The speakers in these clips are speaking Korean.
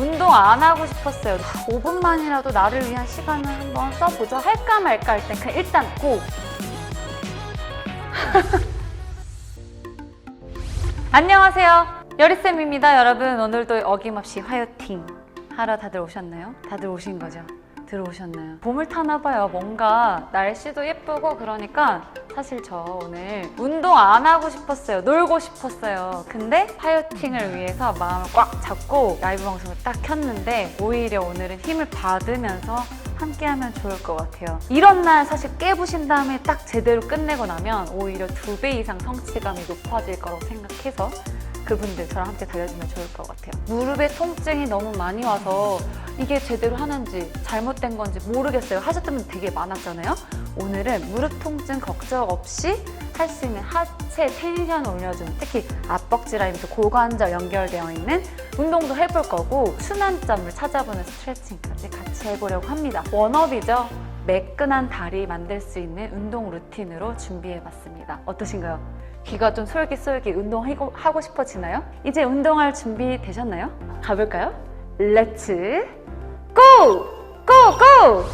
운동 안 하고 싶었어요. 5분만이라도 나를 위한 시간을 한번 써보자. 할까 말까 할때 그냥 일단 고! 안녕하세요. 여리쌤입니다. 여러분, 오늘도 어김없이 화요팅 하러 다들 오셨나요? 다들 오신 거죠? 들어오셨나요? 봄을 타나 봐요. 뭔가 날씨도 예쁘고 그러니까 사실 저 오늘 운동 안 하고 싶었어요. 놀고 싶었어요. 근데 화요팅을 위해서 마음을 꽉 잡고 라이브 방송을 딱 켰는데 오히려 오늘은 힘을 받으면서 함께 하면 좋을 것 같아요. 이런 날 사실 깨부신 다음에 딱 제대로 끝내고 나면 오히려 두 배 이상 성취감이 높아질 거라고 생각해서 그분들 저랑 함께 달려주면 좋을 것 같아요. 무릎에 통증이 너무 많이 와서 이게 제대로 하는지 잘못된 건지 모르겠어요. 하셨던 분 되게 많았잖아요. 오늘은 무릎 통증 걱정 없이 할 수 있는 하체 텐션 올려주는 특히 앞벅지 라인부터 고관절 연결되어 있는 운동도 해볼 거고 순환점을 찾아보는 스트레칭까지 같이 해보려고 합니다. 원업이죠. 매끈한 다리 만들 수 있는 운동 루틴으로 준비해봤습니다. 어떠신가요? 귀가 좀 솔깃솔깃 운동하고 하고 싶어지나요? 이제 운동할 준비 되셨나요? 가볼까요? 렛츠 고! 고! 고!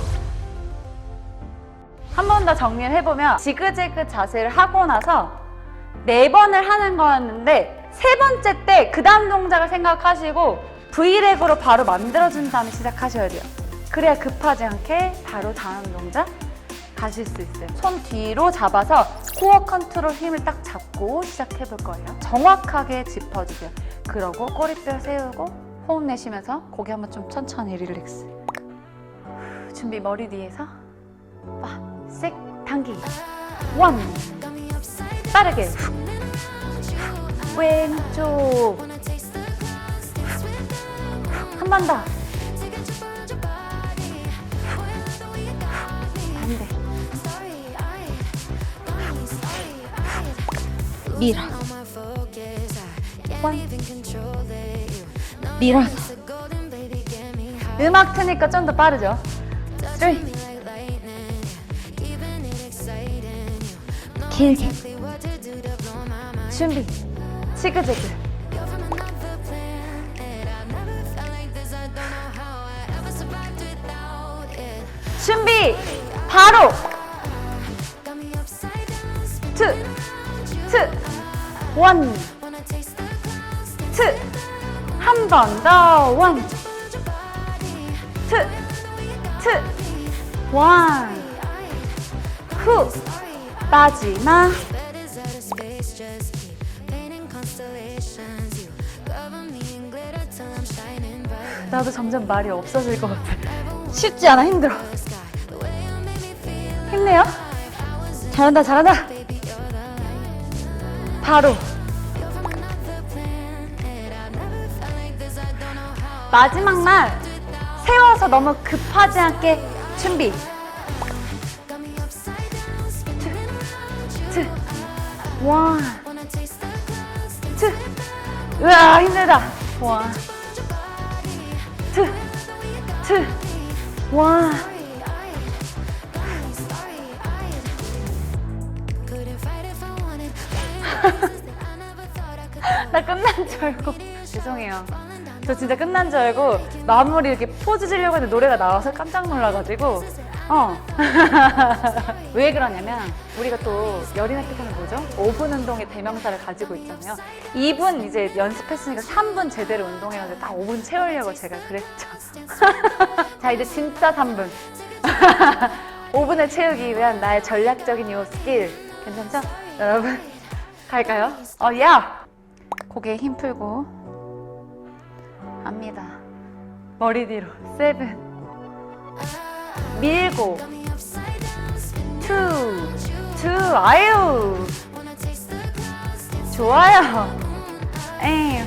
한 번 더 정리를 해보면 지그재그 자세를 하고 나서 네 번을 하는 거였는데 세 번째 때 그 다음 동작을 생각하시고 브이렉으로 바로 만들어준 다음에 시작하셔야 돼요. 그래야 급하지 않게 바로 다음 동작 가실 수 있어요. 손 뒤로 잡아서 코어 컨트롤 힘을 딱 잡고 시작해 볼 거예요. 정확하게 짚어주세요. 그러고 꼬리뼈 세우고 호흡 내쉬면서 고개 한번 좀 천천히 릴렉스. 후, 준비 머리 뒤에서 빠, 씩 당기기. 원. 빠르게. 왼쪽. 한 번 더. 밀어. 원. 밀어. 음악 트니까 좀 더 빠르죠? 3. 길게. 준비. 지그재그. 준비. 바로. 원. 투. 한 번 더. 원. 투. 투. 원. 후. 마지막. 나도 점점 말이 없어질 것 같아. 쉽지 않아, 힘들어. 힘내요. 잘한다, 잘한다. 바로. 마지막 날 세워서 너무 급하지 않게 준비. 투, 원, 투. 으아, 힘들다. 원, 투, 투, 원. 나 끝난 줄 알고 죄송해요. 저 진짜 끝난 줄 알고 마무리 이렇게 포즈 지려고 했는데 노래가 나와서 깜짝 놀라가지고 어. 왜 그러냐면 우리가 또 열인학기사는 뭐죠? 5분 운동의 대명사를 가지고 있잖아요. 2분 이제 연습했으니까 3분 제대로 운동해가지고 딱 5분 채우려고 제가 그랬죠. 자 이제 진짜 3분. 5분을 채우기 위한 나의 전략적인 요 스킬 괜찮죠? 여러분 갈까요? 어 야! 고개에 힘 풀고 합니다. 머리 뒤로. 세븐. 밀고. 투, 투. 아유. 좋아요. 에이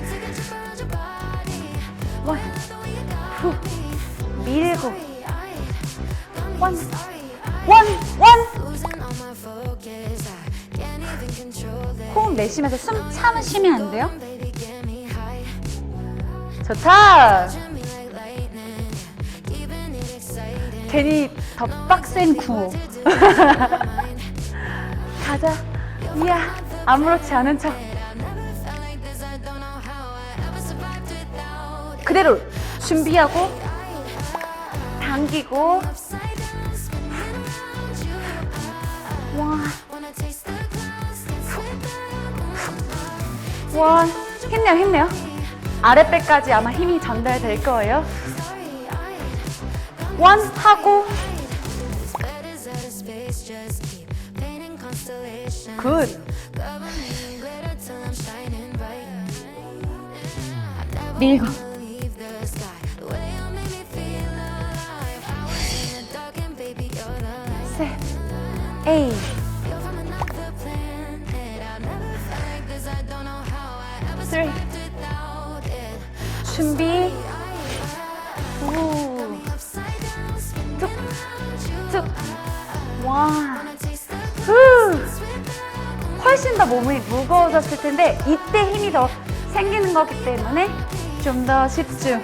원, 후. 밀고. 원, 원, 원. 호흡 내쉬면서 숨 참으시면 안 돼요? 좋다. 괜히 더 빡센 구호. 가자. 이야, 아무렇지 않은 척. 그대로 준비하고 당기고 원, 원, 힘내요, 힘내요. 아랫배까지 아마 힘이 전달될 거예요. 원 하고 굿. 밀고 셋, 에이. 준비. 우. 툭, 툭. 와. 후. 훨씬 더 몸이 무거워졌을 텐데 이때 힘이 더 생기는 거기 때문에 좀 더 집중.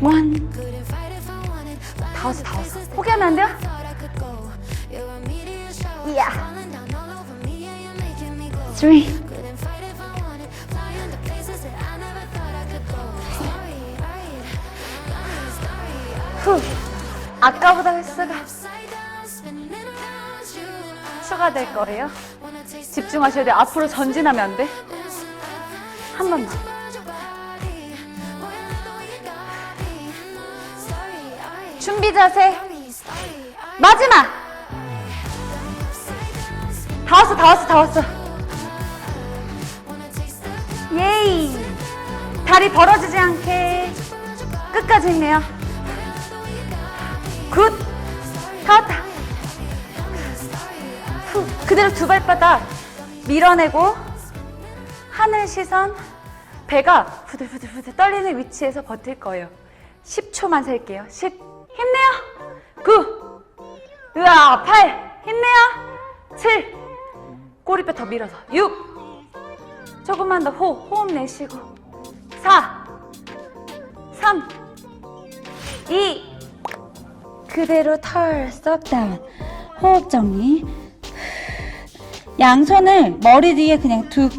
원. 다 왔어, 다 왔어. 포기하면 안 돼요? 이야. Three. 후. 아까보다 횟수가 추가될 거예요. 집중하셔야 돼. 앞으로 전진하면 안 돼. 한 번만. 준비 자세. 마지막. 다 왔어, 다 왔어, 다 왔어. 예이. 다리 벌어지지 않게 끝까지 힘내요. 굿. 다 왔다. 후, 그대로 두 발바닥 밀어내고 하늘 시선 배가 부들부들부들 떨리는 위치에서 버틸 거예요. 10초만 셀게요. 10 힘내요. 9 으아 8 힘내요. 7 꼬리뼈 더 밀어서 6 조금만 더 호, 호흡 내쉬고 4 3 2 그대로 털썩 다운 호흡 정리. 양손을 머리 뒤에 그냥 툭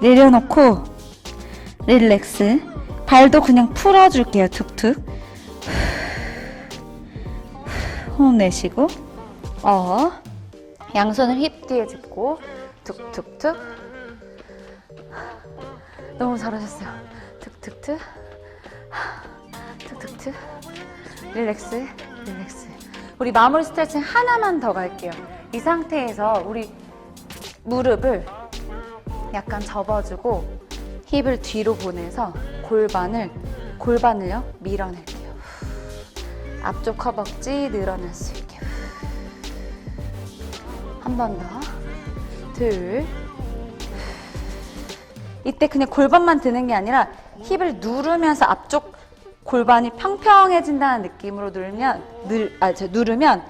내려놓고 릴렉스. 발도 그냥 풀어줄게요 툭툭. 호흡 내쉬고. 어. 양손을 힙 뒤에 짚고 툭툭툭. 너무 잘하셨어요. 툭툭툭. 툭툭툭. 릴렉스 릴렉스 우리 마무리 스트레칭 하나만 더 갈게요 이 상태에서 우리 무릎을 약간 접어주고 힙을 뒤로 보내서 골반을 골반을요 밀어낼게요. 앞쪽 허벅지 늘어날 수 있게. 한 번 더. 둘. 이때 그냥 골반만 드는 게 아니라 힙을 누르면서 앞쪽 골반이 평평해진다는 느낌으로 누르면 늘, 아, 저, 누르면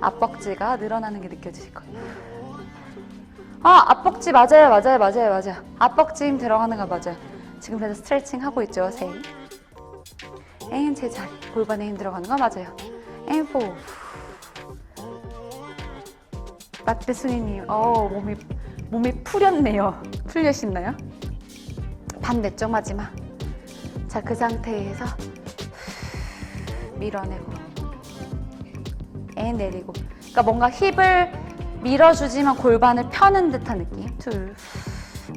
앞벅지가 늘어나는 게 느껴지실 거예요. 아, 앞벅지 맞아요, 맞아요, 맞아요, 맞아요. 앞벅지 힘 들어가는 거 맞아요. 지금 그래서 스트레칭 하고 있죠, 세. 앤 제자리. 골반에 힘 들어가는 거 맞아요. 앤 포. 라떼 순이님, 어 몸이 몸이 풀렸네요. 풀려있나요? 반대쪽 마지막. 자, 그 상태에서 밀어내고, 앤 내리고. 그러니까 뭔가 힙을 밀어주지만 골반을 펴는 듯한 느낌. 둘.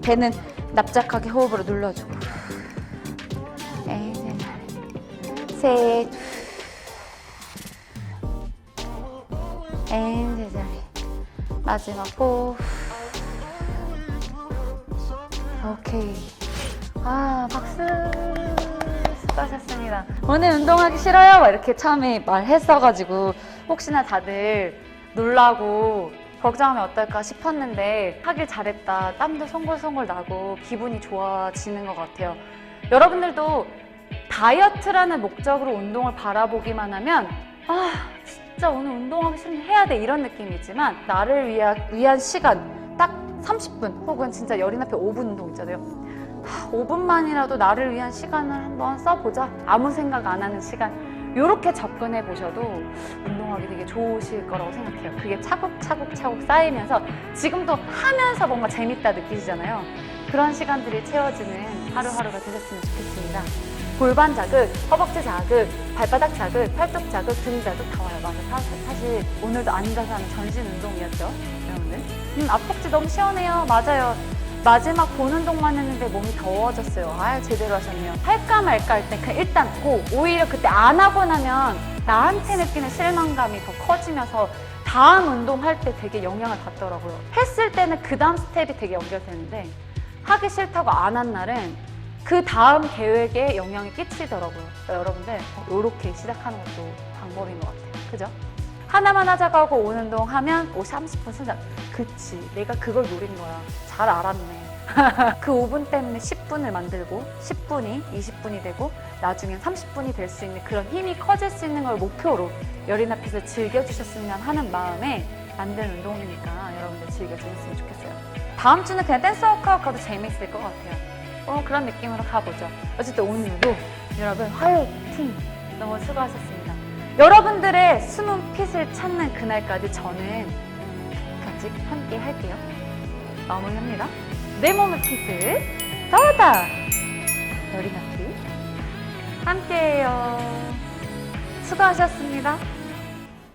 배는 납작하게 호흡으로 눌러주고. 앤 제자리. 셋. 앤 제자리. 마지막 호흡. 오케이. 아, 박수. 수고하셨습니다. 오늘 운동하기 싫어요? 막 이렇게 처음에 말했어가지고, 혹시나 다들 놀라고 걱정하면 어떨까 싶었는데, 하길 잘했다. 땀도 송골송골 나고, 기분이 좋아지는 것 같아요. 여러분들도 다이어트라는 목적으로 운동을 바라보기만 하면, 아, 진짜 오늘 운동하기 싫으면 해야 돼. 이런 느낌이지만, 나를 위한, 시간, 딱 30분, 혹은 진짜 열인 앞에 5분 운동 있잖아요. 5분만이라도 나를 위한 시간을 한번 써보자. 아무 생각 안 하는 시간. 이렇게 접근해 보셔도 운동하기 되게 좋으실 거라고 생각해요. 그게 차곡차곡차곡 쌓이면서 지금도 하면서 뭔가 재밌다 느끼시잖아요. 그런 시간들이 채워지는 하루하루가 되셨으면 좋겠습니다. 골반 자극, 허벅지 자극, 발바닥 자극, 팔뚝 자극, 등 자극 다 와요. 맞아. 사, 사실 오늘도 앉아서 하는 전신 운동이었죠. 여러분들. 음, 앞벅지 너무 시원해요. 맞아요. 마지막 본 운동만 했는데 몸이 더워졌어요. 아 제대로 하셨네요. 할까 말까 할 때 그냥 일단 고. 오히려 그때 안 하고 나면 나한테 느끼는 실망감이 더 커지면서 다음 운동할 때 되게 영향을 받더라고요. 했을 때는 그 다음 스텝이 되게 연결되는데 하기 싫다고 안 한 날은 그 다음 계획에 영향이 끼치더라고요. 여러분들 이렇게 시작하는 것도 방법인 것 같아요. 그죠? 하나만 하자고 하고 오는 운동 하면 오 30분 쓰자. 그치. 내가 그걸 노린 거야. 잘 알았네. 그 5분 때문에 10분을 만들고 10분이 20분이 되고 나중엔 30분이 될 수 있는 그런 힘이 커질 수 있는 걸 목표로 열인 앞에서 즐겨주셨으면 하는 마음에 만든 운동이니까 여러분들 즐겨주셨으면 좋겠어요. 다음 주는 그냥 댄스 워크아웃 가도 재미있을 것 같아요. 어, 그런 느낌으로 가보죠. 어쨌든 오늘도 여러분 화요팅 너무 수고하셨습니다. 여러분들의 숨은 핏을 찾는 그날까지 저는 같이 함께 할게요. 마무리합니다. 내 몸의 핏을 더다 열이 낳기 함께해요. 수고하셨습니다.